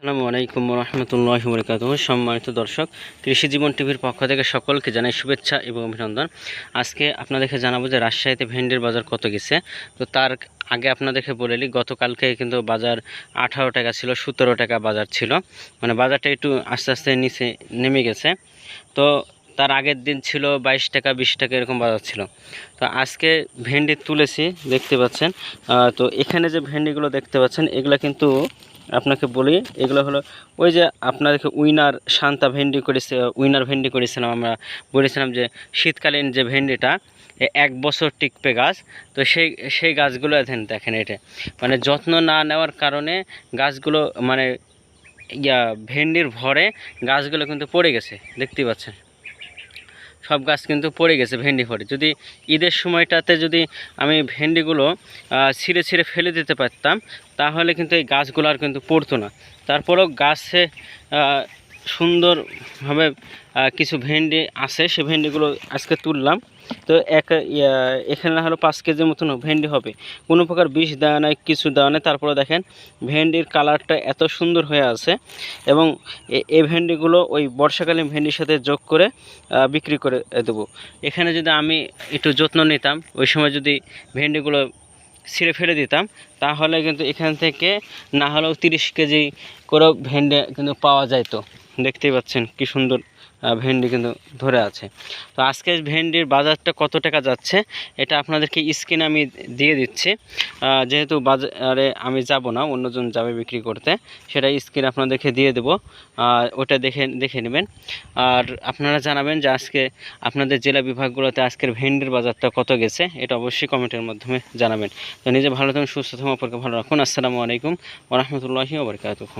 আসসালামু আলাইকুম রহমতুল্লাহ বরকাত সম্মানিত দর্শক, কৃষি জীবন টিভির পক্ষ থেকে সকলকে জানাই শুভেচ্ছা এবং অভিনন্দন। আজকে আপনাদেরকে জানাব যে রাজশাহীতে ভেন্ডির বাজার কত গেছে। তো তার আগে আপনাদেরকে বলে নিই, গতকালকে কিন্তু বাজার আঠারো টাকা ছিল, সতেরো টাকা বাজার ছিল। মানে বাজারটা একটু আস্তে আস্তে নিচে নেমে গেছে। তো তার আগের দিন ছিল বাইশ টাকা, বিশ টাকা এরকম বাজার ছিল। তো আজকে ভেন্ডি তুলেছি, দেখতে পাচ্ছেন। তো এখানে যে ভেন্ডিগুলো দেখতে পাচ্ছেন, এগুলো কিন্তু আপনাকে বলি, এগুলো হলো ওই যে আপনাদেরকে উইনার শান্তা ভেন্ডি করেছে, উইনার ভেন্ডি করেছিলাম আমরা, বলেছিলাম যে শীতকালীন যে ভেন্ডিটা এক বছর টিকবে গাছ। তো সেই সেই গাছগুলো দেখেন দেখেন এটা। মানে যত্ন না নেওয়ার কারণে গাছগুলো মানে ইয়া ভেন্ডির ভরে গাছগুলো কিন্তু পড়ে গেছে দেখতেই পাচ্ছেন। সব গাছ কিন্তু পড়ে গেছে ভেন্ডি ফরে যদি ঈদের সময়টাতে যদি আমি ভেন্ডিগুলো ছিঁড়ে ছিঁড়ে ফেলে দিতে পারতাম, তাহলে কিন্তু এই গাছগুলো আর কিন্তু পড়তো না। তারপরেও গাছে সুন্দরভাবে কিছু ভেন্ডি আছে, সে ভেন্ডিগুলো আজকে তুললাম। তো এক এখানে হলো পাঁচ কেজির মতন ভেন্ডি হবে। কোনো প্রকার বিষ দেওয়া নাই, কিছু দেওয়া নেই। তারপরে দেখেন, ভেন্ডির কালারটা এত সুন্দর হয়ে আছে এবং এই ভেন্ডিগুলো ওই বর্ষাকালীন ভেন্ডির সাথে যোগ করে বিক্রি করে দেবো। এখানে যদি আমি একটু যত্ন নিতাম, ওই সময় যদি ভেন্ডিগুলো ছিঁড়ে ফেলে দিতাম, তাহলে কিন্তু এখান থেকে না হলেও তিরিশ কেজি করেও ভেন্ডি কিন্তু পাওয়া যাইতো। দেখতেই পাচ্ছেন কি সুন্দর ভেন্ডি কিন্তু ধরে আছে। তো আজকে ভেন্ডির বাজারটা কত টাকা যাচ্ছে, এটা আপনাদেরকে স্ক্রিনে আমি দিয়ে দিচ্ছি। যেহেতু বাজারে আমি যাব না, অন্যজন যাবে বিক্রি করতে, সেটা স্ক্রিন আপনাদেরকে দিয়ে দেবো। ওটা দেখে দেখে নেবেন। আর আপনারা জানাবেন যে আজকে আপনাদের জেলা বিভাগগুলোতে আজকের ভেন্ডির বাজারটা কত গেছে, এটা অবশ্যই কমেন্টের মাধ্যমে জানাবেন। তো নিজে ভালো থাকুন, সুস্থ থাকুন, অপরকে ভালো রাখুন। আসসালামু আলাইকুম ওরহমতুল্লাহি ওবরকাতুহ